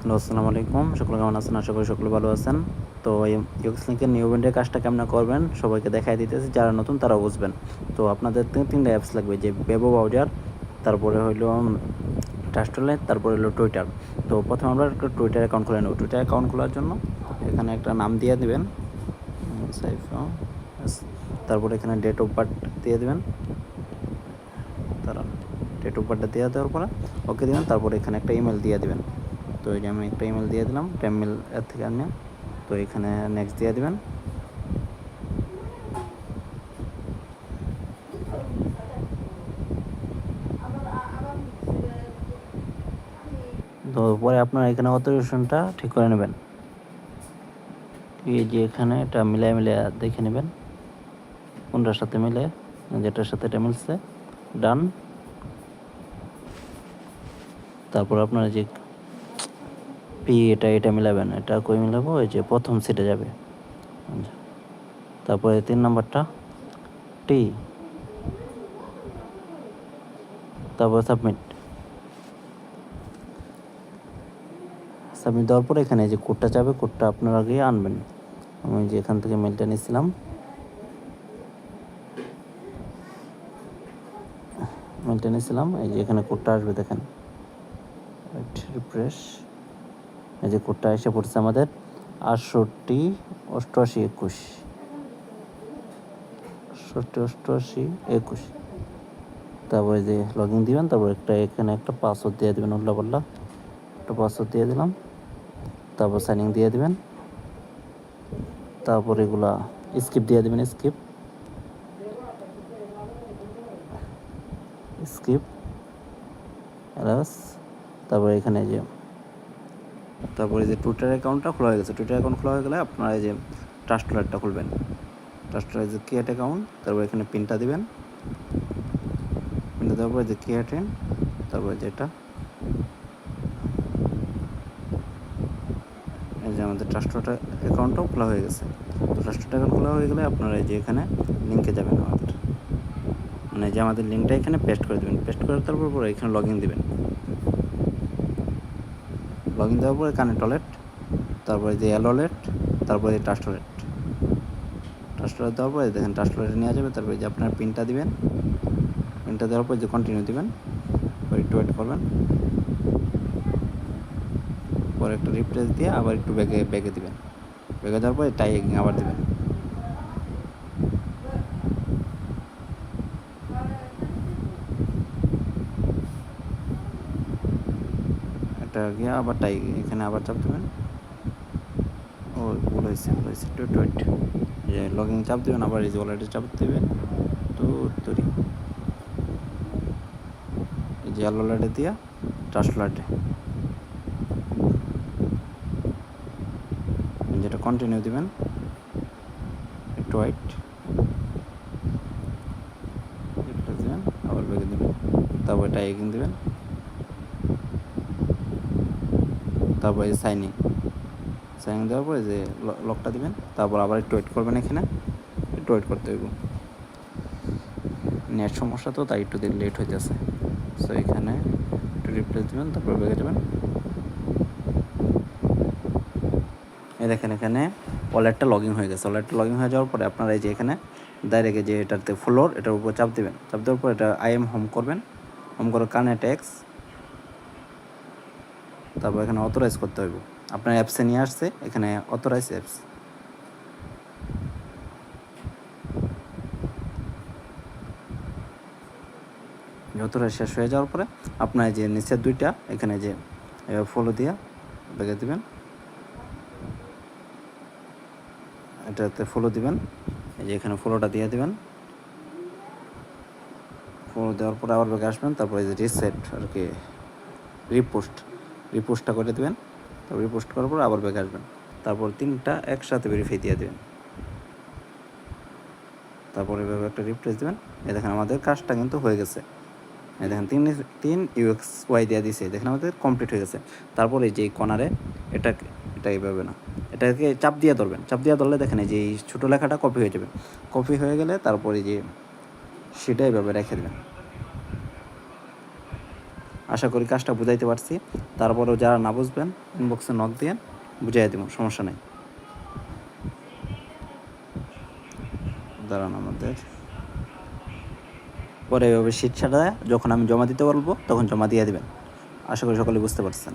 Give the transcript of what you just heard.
Hello, আসসালামু আলাইকুম। সকলে কেমন আছেন? আশা করি সকলে ভালো আছেন। তো এই ইউএক্স লিঙ্কের নিউ ইভেন্টের কাজটা কেমন করবেন? সবাইকে দেখাই দিতেছি, যারা নতুন তারা বুঝবেন। তো আপনাদের তিন তিনটা অ্যাপস লাগবে, যে বেবো ব্রাউজার তারপরে হইল টাস্টলে তারপরে হলো টুইটার তো প্রথমে আমরা একটা টুইটার অ্যাকাউন্ট খুলে নেব। টুইটার অ্যাকাউন্ট খোলার জন্য এখানে একটা নাম দিয়ে দিবেন। তারপরে এখানে ডেট অফ বার্থ দিয়ে দেবেন। তারা ডেট অফ বার্থটা দিয়ে দেওয়ার পরে ওকে দেবেন। তারপরে এখানে একটা ইমেল দিয়ে দিবেন। তো এই যে আমি একটা ইমেল দিয়ে দিলাম টেমমেল এর থেকে আনিয়ে তো এখানে নেক্সট দিয়ে দিবেন। তো পরে আপনার এখানে অথরিজেশনটা ঠিক করে নেবেন। এই যে এখানে এটা মিলাই মিলে দেখে নেবেন। কোনটার সাথে মিলে, যেটার সাথে এটা মিলছে। ডান তারপর আপনার যে পি এটা এটা মিলাবেন এটা কই মিলাবো? ওই যে প্রথম সিটে যাবে। আচ্ছা। তারপরে তিন নাম্বারটা টি তারপর সাবমিট সাবমিট দেওয়ার পরে এখানে যে কোডটা যাবে কোডটা আপনারা আগে আনবেন। আমি যে এখান থেকে মেলটা নিয়েছিলাম মেলটা নিয়েছিলাম এই যে এখানে কোডটা আসবে, দেখেন। রিফ্রেশ এই যে কোডটা এসে পড়ছে আমাদের আটষট্টি অষ্টআশি একুশ। আটষট্টি, অষ্টআশি, একুশ। তারপরে যে লগ ইন দিবেন, তারপর একটা এখানে একটা পাসওয়ার্ড দিয়ে দেবেন উল্লা পাল্লা একটা পাসওয়ার্ড দিয়ে দিলাম। তারপর সাইনিং দিয়ে দিবেন। তারপর এগুলা স্কিপ দিয়ে দেবেন স্কিপ স্কিপ এলাস। তারপরে এখানে যে তারপরে যে টুইটার অ্যাকাউন্টটা খোলা হয়ে গেছে। টুইটার অ্যাকাউন্ট খোলা হয়ে গেলে আপনারা এই যে ট্রাস্টলারটা খুলবেন। ট্রাস্টলার যে ক্রিয়েট অ্যাকাউন্ট তারপর এখানে পিনটা দিবেন। পিনটা দেওয়ার পরে যে ক্রিয়েট তারপরে যেটা এই যে আমাদের ট্রাস্টলার অ্যাকাউন্টটাও খোলা হয়ে গেছে। তো ট্রাস্টলার অ্যাকাউন্ট খোলা হয়ে গেলে আপনারা এই যে এখানে লিঙ্কে যাবেন আমাদের। মানে যে আমাদের লিঙ্কটা এখানে পেস্ট করে দেবেন। পেস্ট করে তারপর পরে এখানে লগ ইন দেবেন। লগ ইন দেওয়ার পরে কানে টয়লেট তারপরে যে অ্যালোলেট তারপরে টাচ টয়লেট দেওয়ার পরে দেখেন টাচ নেওয়া যাবে তারপরে যে আপনার পিনটা দিবেন পিনটা দেওয়ার পরে যে কন্টিনিউ দিবেন, পরে একটু ওয়েট করবেন। পরে একটা রিপ্লেস দিয়ে আবার একটু ব্যাগে ব্যাগে দিবেন। ব্যাগে দেওয়ার পরে টাই আবার দিবেন। এটা গিয়ে আবার টাই, এখানে আবার চাপ দেবেন। ও, ভুল হয়েছে ভুল হয়েছে টু টোয়েট যে লগ চাপ দেবেন, আবার এই যে ওয়ালেটে চাপ দেবেন। তো তৈরি এই যে ওয়ালেটে দিয়া ট্রাস্ট ওয়ালেটে যেটা কন্টিনিউ দিবেন, একটু ওয়াইট দিবেন, আবার বেগে দেবেন। তারপর এটা এগিন দেবেন। তারপরে সাইনিং সাইনিং দেওয়ার পরে যে লকটা দিবেন, তারপর আবার একটু ওয়েট করবেন এখানে, একটু ওয়েট করতে হইব। নেট সমস্যা তো, তাই একটু দিন লেট হইতেছে। সো এখানে একটু রিপ্লেস দিবেন, তারপর বেগে যাবেন। এই দেখেন এখানে ওয়ালেটটা লগ হয়ে গেছে। ওয়ালেটটা লগ হয়ে যাওয়ার পরে আপনারা এই যে এখানে ডাইরেক্ট যে এটাতে ফ্লোর এটার উপর চাপ দেবেন। চাপ দেওয়ার পর এটা আই এম হোম করবেন। হোম করে কানে ট্যাক্স তারপর এখানে অথরাইজ করতে হইব। আপনার অ্যাপসে নিয়ে আসছে, এখানে অথরাইজ অ্যাপস অথরাইজ শেষ হয়ে যাওয়ার পরে আপনার যে নিচের দুইটা, এখানে যে ফলো দিয়া বেগে দিবেন। এটাতে ফলো দিবেন, এই যে এখানে ফলোটা দিয়ে দিবেন। ফলো দেওয়ার পরে আবার বেগে আসবেন, তারপরে যে রিসেট আর কি রিপোস্ট রিপোস্টটা করে দেবেন। তারপর রিপোস্ট করার পর আবার ব্যাক আসবেন। তারপর তিনটা একসাথে ভেরিফাই দিয়ে দেবেন। তারপরে এভাবে একটা রিপ্লেস দেবেন। এ দেখেন আমাদের কাজটা কিন্তু হয়ে গেছে। এই দেখেন তিন তিন ইউএক্স ওয়াই দেওয়া দিয়েছে দেখেন আমাদের কমপ্লিট হয়ে গেছে। তারপরে যে কর্নারে এটা এটা এইভাবে না। এটাকে চাপ দিয়ে ধরবেন। চাপ দিয়ে ধরলে দেখেন যে এই ছোটো লেখাটা কপি হয়ে যাবে। কপি হয়ে গেলে তারপরে যে সেটা এইভাবে রেখে দেবেন। আশা করি কাজটা বুঝাইতে পারছি। তারপরেও যারা না বুঝবেন ইনবক্সে নক দিয়ে বুঝাই দেব, সমস্যা নেই। দাঁড়ান আমাদের। পরে এভাবে শীত ছাড়া যখন আমি জমা দিতে পারব তখন জমা দিয়ে দেবেন। আশা করি সকলে বুঝতে পারছেন।